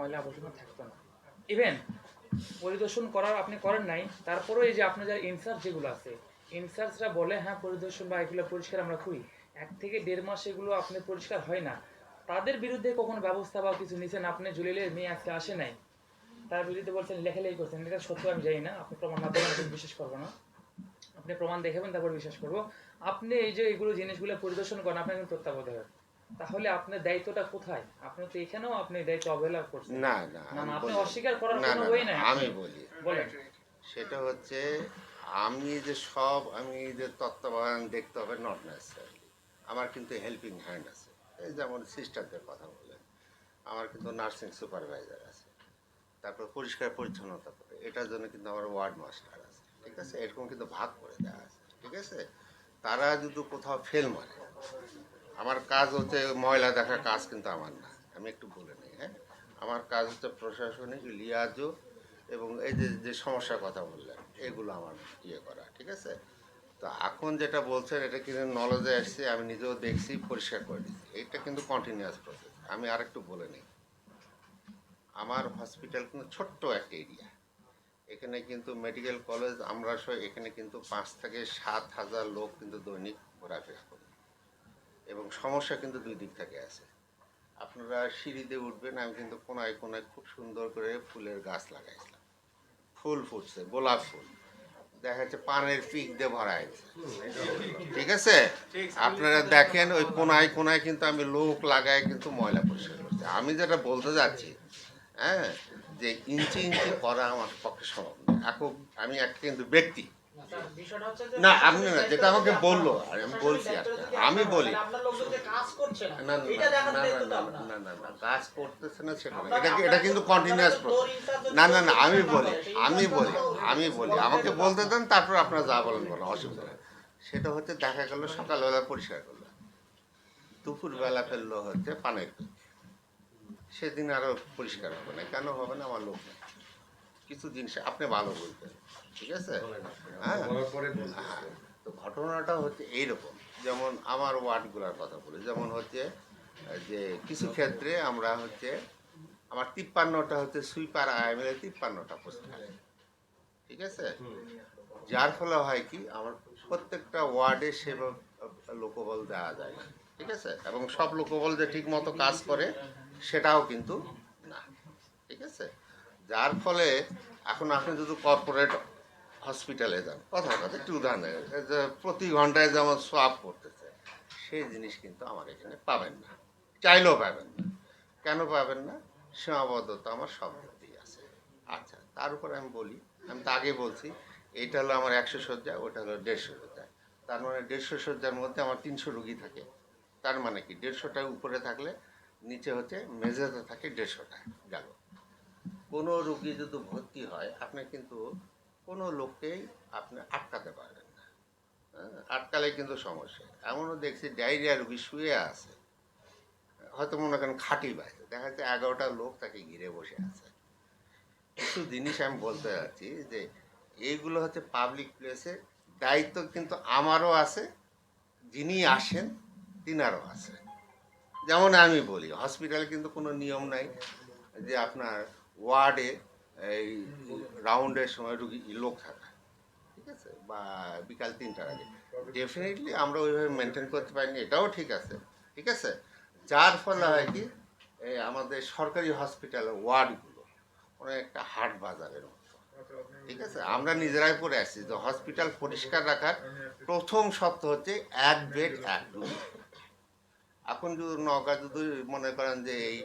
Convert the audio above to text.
ময়লা আবর্জনা থাকতো না। ইভেন পরিদর্শন করার আপনি করেন নাই, তারপরেও এই যে আপনার যারা ইনচার্জ যেগুলো আছে ইনচার্জরা বলে হ্যাঁ পরিদর্শন বা এগুলো পরিষ্কার আমরা করি। এক থেকে দেড় মাস এগুলো আপনি পরিষ্কার হয় না। তাদের বিরুদ্ধে কখনো ব্যবস্থা বা কিছু নিছেন? আপনি জলিলের মেয়ে আজকে আসে নাই, তার বিরুদ্ধে বলছেন, লেখালেখি করছেন। এটা সত্য, আমি জানি না। আপনি প্রমাণ না দেবেন বিশ্বাস করব না। আপনি প্রমাণ দেখাবেন, তারপর বিশ্বাস করব। আপনি এই যে এগুলো জিনিসগুলো পরিদর্শন করেন, আপনার কিন্তু তত্ত্বাবধায়ক। তাহলে আপনার দায়িত্বটা কোথায়? আপনি তো এখানেও আপনি দায়িত্ব অবহেলা করছেন। না না না, আপনি অস্বীকার করার কোনো ওয়ে নাই। আমি বলি। বলেন। সেটা হচ্ছে আমি যে সব আমি যে তত্ত্বাবধান দেখতে হবে নট নেসেসারি আমার কিন্তু হেল্পিং হ্যান্ড আছে। এই যেমন সিস্টারদের কথা বলেন। আমার কিন্তু নার্সিং সুপারভাইজার আছে। তারপর পরিষ্কার পরিচ্ছন্নতা করে। এটার জন্য কিন্তু আমার ওয়ার্ড মাস্টার আছে। ঠিক আছে? এরকম কিন্তু ভাগ করে দেওয়া আছে। ঠিক আছে? তারা যদি কোথাও ফেল মারে আমার কাজ হচ্ছে ময়লা দেখার কাজ কিন্তু আমার না। আমি একটু বলে নিই হ্যাঁ? আমার কাজ হচ্ছে প্রশাসনিক, লিয়াজো এবং এই যে যে সমস্যার কথা বললেন, এগুলো আমার ইয়ে করা, ঠিক আছে? তো এখন যেটা বলছেন, এটা কিন্তু নলেজে আসছে, আমি নিজেও দেখছি, পরিষ্কার করে দিচ্ছি। এটা কিন্তু কন্টিনিউয়াস প্রসেস আমি আরেকটু বলে নিই। আমার হসপিটাল কিন্তু ছোট্ট একটা এরিয়া এখানে কিন্তু মেডিকেল কলেজ আমরা সহ এখানে কিন্তু পাঁচ থেকে সাত হাজার লোক কিন্তু দৈনিক ঘোরাফেরা করি। এবং সমস্যা কিন্তু দুই দিক থেকে আছে। আপনারা সিঁড়িতে উঠবেন, আমি কিন্তু কোনায় কোনায় খুব সুন্দর করে ফুলের গাছ লাগাইছিলাম। ফুল ফুটছে, গোলাপ ফুল। দেখা যাচ্ছে পানের পিক দিয়ে ভরা ঠিক আছে? আপনারা দেখেন, ওই কোনায় কোনায় কিন্তু আমি লোক লাগায় কিন্তু ময়লা পরিষ্কার করছি। আমি যেটা বলতে যাচ্ছি হ্যাঁ যে ইঞ্চি ইঞ্চি করা আমার পক্ষে সম্ভব না। এখন আমি একটা কিন্তু ব্যক্তি। না আপনি না যেটা আমাকে বলল আর আমি বলছি আমি বলি। কাজ না না না না, করতেছে না সেটা এটা এটা কিন্তু কন্টিনিউয়াস না না না আমি বলি আমি বলি আমি বলি আমাকে বলতে দেন তারপর আপনারা যা বলেন বলেন অসুবিধা নেই। সেটা হচ্ছে দেখা গেল সকালবেলা পরিষ্কার করল। দুপুরবেলা ফেলল হচ্ছে পানের। সেদিন আরও পরিষ্কার হবে না কেন হবে না আমার লোক নেই। কিছু জিনিস আপনি ভালো বলতেন ঠিক আছে? হ্যাঁ। হ্যাঁ, তো ঘটনাটা হচ্ছে এইরকম যেমন আমার ওয়ার্ডগুলোর কথা বলি যেমন হচ্ছে যে কিছু ক্ষেত্রে আমরা হচ্ছে আমার তিপ্পান্নটা হচ্ছে সুইপার আইএমএল তিপ্পান্নটা পোস্ট ঠিক আছে? যার ফলে হয় কি আমার প্রত্যেকটা ওয়ার্ডে সেভাবে লোকবল দেওয়া যায় না ঠিক আছে? এবং সব লোকবল যে ঠিক মতো কাজ করে সেটাও কিন্তু না ঠিক আছে? যার ফলে এখন আপনি যদি কর্পোরেট হসপিটালে যান কথা কথা, একটু উদাহরণ প্রতি ঘন্টায় যেমন সোয়াপ করতেছে, সেই জিনিস কিন্তু আমার এখানে পাবেন না, চাইলেও পাবেন না। কেন পাবেন না? সীমাবদ্ধতা আমার সব মধ্যেই আছে। আচ্ছা তার উপরে আমি বলি, আমি তো আগে বলছি এইটা হলো আমার একশো শয্যা, ওটা হলো দেড়শো শয্যা। তার মানে দেড়শো শয্যার মধ্যে আমার তিনশো রুগী থাকে। তার মানে কি? দেড়শোটার উপরে থাকলে নিচে হচ্ছে, মেঝেতে থাকে দেড়শোটা গেল। কোনো রুগী যদি ভর্তি হয় আপনি কিন্তু কোনো লোককেই আপনি আটকাতে পারবেন না। হ্যাঁ, আটকালে কিন্তু সমস্যা। এমনও দেখছি ডায়রিয়া রুগী শুয়ে আছে। হয়তো মনে করেন খাটি বাইরে দেখা যাচ্ছে এগারোটা লোক তাকে ঘিরে বসে আছে। কিছু জিনিস আমি বলতে যাচ্ছি যে এইগুলো হচ্ছে পাবলিক প্লেসে দায়িত্ব কিন্তু আমারও আছে যিনি আসেন তিনারও আছে। যেমন আমি বলি হসপিটালে কিন্তু কোনো নিয়ম নাই যে আপনার ওয়ার্ডে এই রাউন্ডের সময় রুগী লোক থাকা, ঠিক আছে? বা বিকাল তিনটার আগে। ডেফিনেটলি আমরা ওইভাবে মেনটেন করতে পারিনি, এটাও ঠিক আছে ঠিক আছে? যার ফলে হয় কি, এই আমাদের সরকারি হসপিটালের ওয়ার্ডগুলো অনেকটা হাট বাজারের মতো, ঠিক আছে? আমরা নিজেরাই পড়ে আসছি যে হসপিটাল পরিষ্কার রাখার প্রথম শর্ত হচ্ছে এক বেড এক রুম এখন যদি নৌকা যদি মনে করেন যে এই